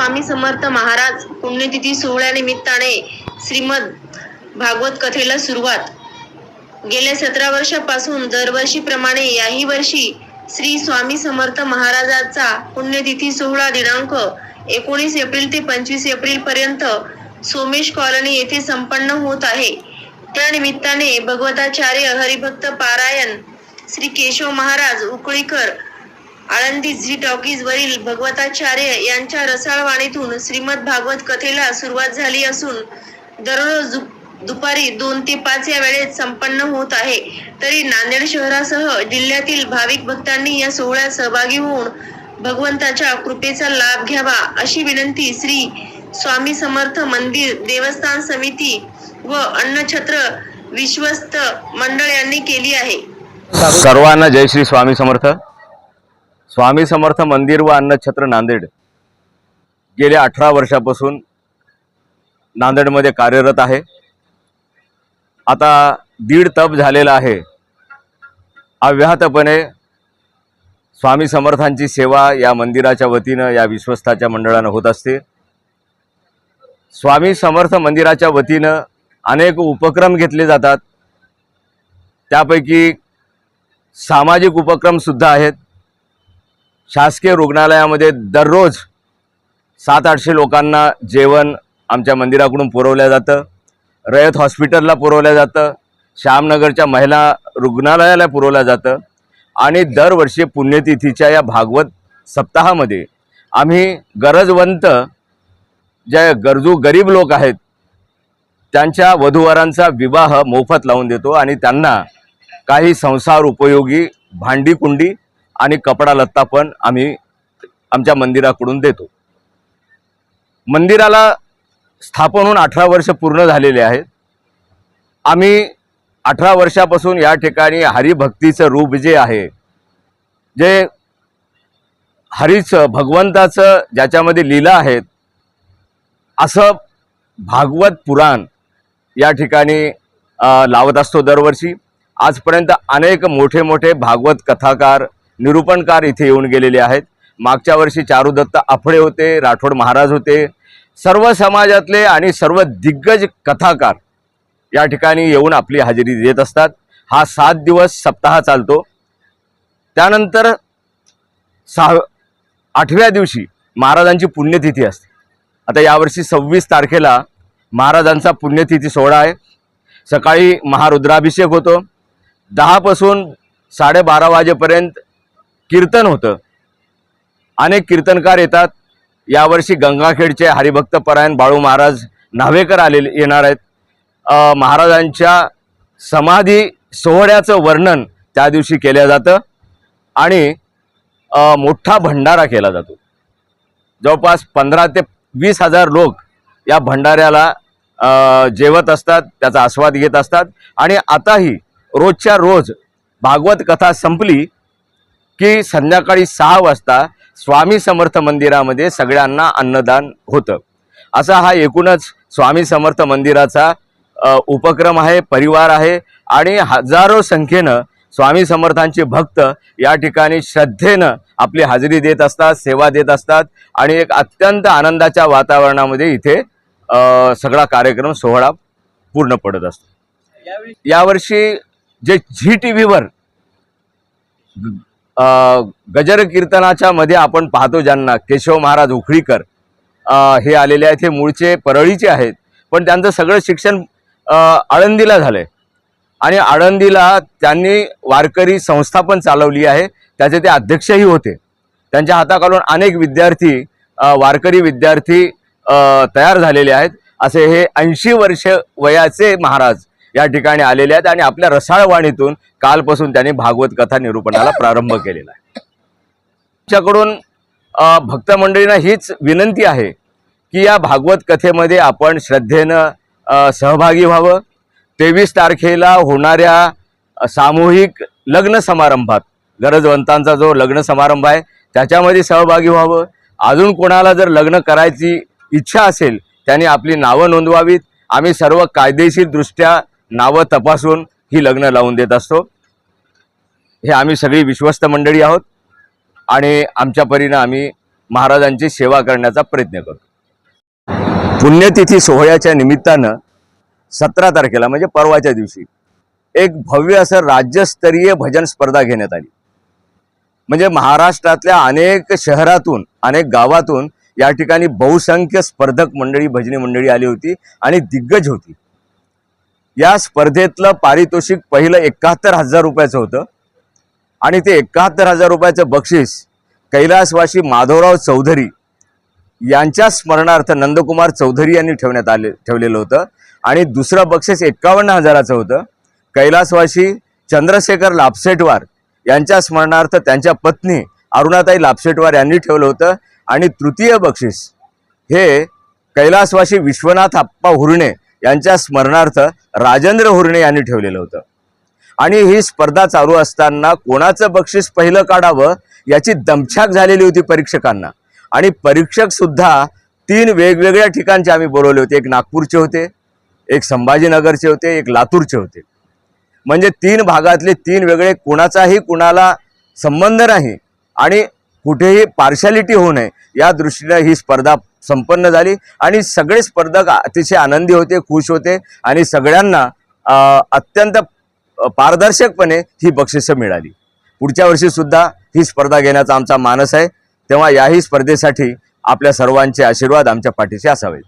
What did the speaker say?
स्वामी समर्थ महाराज पुण्यतिथी सोहळ्यानिमित्ताने श्रीमद भागवत कथेला सुरुवात. गेल्या सतरा वर्षापासून दरवर्षीप्रमाणे याही वर्षी श्री स्वामी समर्थ महाराजांचा पुण्यतिथी सोहळा दिनांक एकोणीस एप्रिल ते पंचवीस एप्रिल पर्यंत सोमेश कॉलनी येथे संपन्न होत आहे. त्या निमित्ताने भगवताचार्य हरिभक्त पारायण श्री केशव महाराज उकळीकर आळंदी झी टॉकीज वरील भगवताचार्य यांच्या रसाळ वाणीतून श्रीमद भागवत कथेला सुरुवात झाली असून दररोज दुपारी दोन ते पाच या वेळेत संपन्न होत आहे. तरी नांदेड शहरासह जिल्ह्यातील भाविक भक्तांनी या सोहळ्यात सहभागी होऊन भगवंताच्या कृपेचा लाभ घ्यावा अशी विनंती श्री स्वामी समर्थ मंदिर देवस्थान समिती व अन्नछत्र विश्वस्त मंडळ यांनी केली आहे. सर्वांना जय श्री स्वामी समर्थ. स्वामी समर्थ मंदिर व अन्नछत्र नांदेड. गेल्या अठरा वर्षापासून नांदेडमध्ये कार्यरत आहे. आता दीड तप झालेला आहे. अव्याहतपणे स्वामी समर्थांची सेवा या मंदिराच्या वतीनं या विश्वस्ताच्या मंडळानं होत असते. स्वामी समर्थ मंदिराच्या वतीनं अनेक उपक्रम घेतले जातात. त्यापैकी सामाजिक उपक्रमसुद्धा आहेत. शासकीय रुग्णालयामध्ये दररोज सात आठशे लोकांना जेवण आमच्या मंदिराकडून पुरवलं जातं. रयत हॉस्पिटलला पुरवलं जातं. श्यामनगरच्या महिला रुग्णालयाला पुरवलं जातं. आणि दरवर्षी पुण्यतिथीच्या या भागवत सप्ताहामध्ये आम्ही गरजवंत ज्या गरजू गरीब लोक आहेत त्यांच्या वधूवरांचा विवाह मोफत लावून देतो आणि त्यांना काही संसार उपयोगी भांडी कुंडी आणि कपडा लत्ता पण आम्ही आमच्या मंदिराकडून देतो. मंदिराला स्थापन होऊन अठरा वर्ष पूर्ण झालेले आहेत. आम्ही अठरा वर्षापासून या ठिकाणी हरिभक्तीचं रूप जे आहे जे हरीचं भगवंताचं ज्याच्यामध्ये लीला आहेत असं भागवत पुराण या ठिकाणी लावत असतो दरवर्षी. आजपर्यंत अनेक मोठे मोठे भागवत कथाकार निरूपणकार इथे येऊन गेलेले आहेत. मागच्या वर्षी चारुदत्त आफळे होते राठोड महाराज होते. सर्व समाजातले आणि सर्व दिग्गज कथाकार या ठिकाणी येऊन आपली हजेरी देत असतात. हा सात दिवस सप्ताह चालतो. त्यानंतर सहा आठव्या दिवशी महाराजांची पुण्यतिथी असते. आता यावर्षी सव्वीस तारखेला महाराजांचा पुण्यतिथी सोहळा आहे. सकाळी महारुद्राभिषेक होतो. दहापासून साडेबारा वाजेपर्यंत कीर्तन होतं. अनेक कीर्तनकार येतात. यावर्षी गंगाखेडचे हरिभक्त परायण बाळू महाराज नावेकर आलेले येणार आहेत. महाराजांच्या समाधी सोहळ्याचं वर्णन त्या दिवशी केलं जातं आणि मोठा भंडारा केला जातो. जवळपास पंधरा ते वीस हजार लोक या भंडाऱ्याला जेवत असतात त्याचा आस्वाद घेत असतात. आणि आताही रोजच्या रोज भागवत कथा संपली की संध्याकाळी सहा वाजता स्वामी समर्थ मंदिरामध्ये सगळ्यांना अन्नदान होतं. असा हा एकूणच स्वामी समर्थ मंदिराचा उपक्रम आहे परिवार आहे आणि हजारो संख्येनं स्वामी समर्थांचे भक्त या ठिकाणी श्रद्धेनं आपली हजेरी देत असतात सेवा देत असतात आणि एक अत्यंत आनंदाच्या वातावरणामध्ये इथे सगळा कार्यक्रम सोहळा पूर्ण पडत असतो. यावर्षी जे झी टी व्हीवर गजर कीर्तनाच्या मध्ये आपण पाहतो ज्यांना केशव महाराज उखळीकर हे आलेले आहेत हे मूळचे परळीचे आहेत. पण त्यांचं सगळं शिक्षण आळंदीला झालंय. आणि आळंदीला त्यांनी वारकरी संस्था पण चालवली आहे. त्याचे ते अध्यक्षही होते. त्यांच्या हाताखालून अनेक विद्यार्थी वारकरी विद्यार्थी तयार झालेले आहेत. असे हे ऐंशी वर्ष वयाचे महाराज या ठिकाणी आलेले आहेत आणि आपल्या रसाळवाणीतून कालपासून त्यांनी भागवत कथा निरूपणाला प्रारंभ केलेला आहे. आमच्याकडून भक्त मंडळींना हीच विनंती आहे की या भागवत कथेमध्ये आपण श्रद्धेनं सहभागी व्हावं. तेवीस तारखेला होणाऱ्या सामूहिक लग्न समारंभात गरजवंतांचा जो लग्न समारंभ आहे त्याच्यामध्ये सहभागी व्हावं. अजून कोणाला जर लग्न करायची इच्छा असेल त्यांनी आपली नावं नोंदवावीत. आम्ही सर्व कायदेशीरदृष्ट्या नावं तपासून ही लग्न लावून देत असतो. हे आम्ही सगळी विश्वस्त मंडळी आहोत आणि आमच्या परीनं आम्ही महाराजांची सेवा करण्याचा प्रयत्न करतो. पुण्यतिथी सोहळ्याच्या निमित्तानं सतरा तारखेला म्हणजे परवाच्या दिवशी एक भव्य असं राज्यस्तरीय भजन स्पर्धा घेण्यात आली. म्हणजे महाराष्ट्रातल्या अनेक शहरातून अनेक गावातून या ठिकाणी बहुसंख्य स्पर्धक मंडळी भजनी मंडळी आली होती आणि दिग्गज होती. या स्पर्धेतलं पारितोषिक पहिलं एकाहत्तर हजार रुपयाचं होतं. आणि ते एकाहत्तर हजार रुपयाचं बक्षीस कैलासवासी माधवराव चौधरी यांच्या स्मरणार्थ नंदकुमार चौधरी यांनी ठेवण्यात आले ठेवलेलं होतं. आणि दुसरं बक्षीस एक्कावन्न हजाराचं होतं. कैलासवासी चंद्रशेखर लापसेटवार यांच्या स्मरणार्थ त्यांच्या पत्नी अरुणाताई लापसेटवार यांनी ठेवलं होतं. आणि तृतीय बक्षीस हे कैलासवासी विश्वनाथ आप्पा हुर्णे यांच्या स्मरणार्थ राजेंद्र हुर्णे यांनी ठेवलेलं होतं. आणि ही स्पर्धा चालू असताना कोणाचं बक्षीस पहिलं काढावं याची दमछाक झालेली होती परीक्षकांना. आणि परीक्षक सुद्धा तीन वेगवेगळ्या ठिकाणचे आम्ही बोलवले होते. एक नागपूरचे होते एक संभाजीनगरचे होते एक लातूरचे होते. म्हणजे तीन भागातले तीन वेगळे कुणाचाही कुणाला संबंध नाही आणि कुठेही पार्शालिटी होऊ नये या दृष्टीने ही स्पर्धा संपन्न झाली आणि सगळे स्पर्धक अतिशय आनंदी होते खुश होते आणि सगळ्यांना अत्यंत पारदर्शकपणे ही बक्षिसं मिळाली. पुढच्या वर्षीसुद्धा ही स्पर्धा घेण्याचा आमचा मानस आहे. तेव्हा याही स्पर्धेसाठी आपल्या सर्वांचे आशीर्वाद आमच्या पाठीशी असावेत.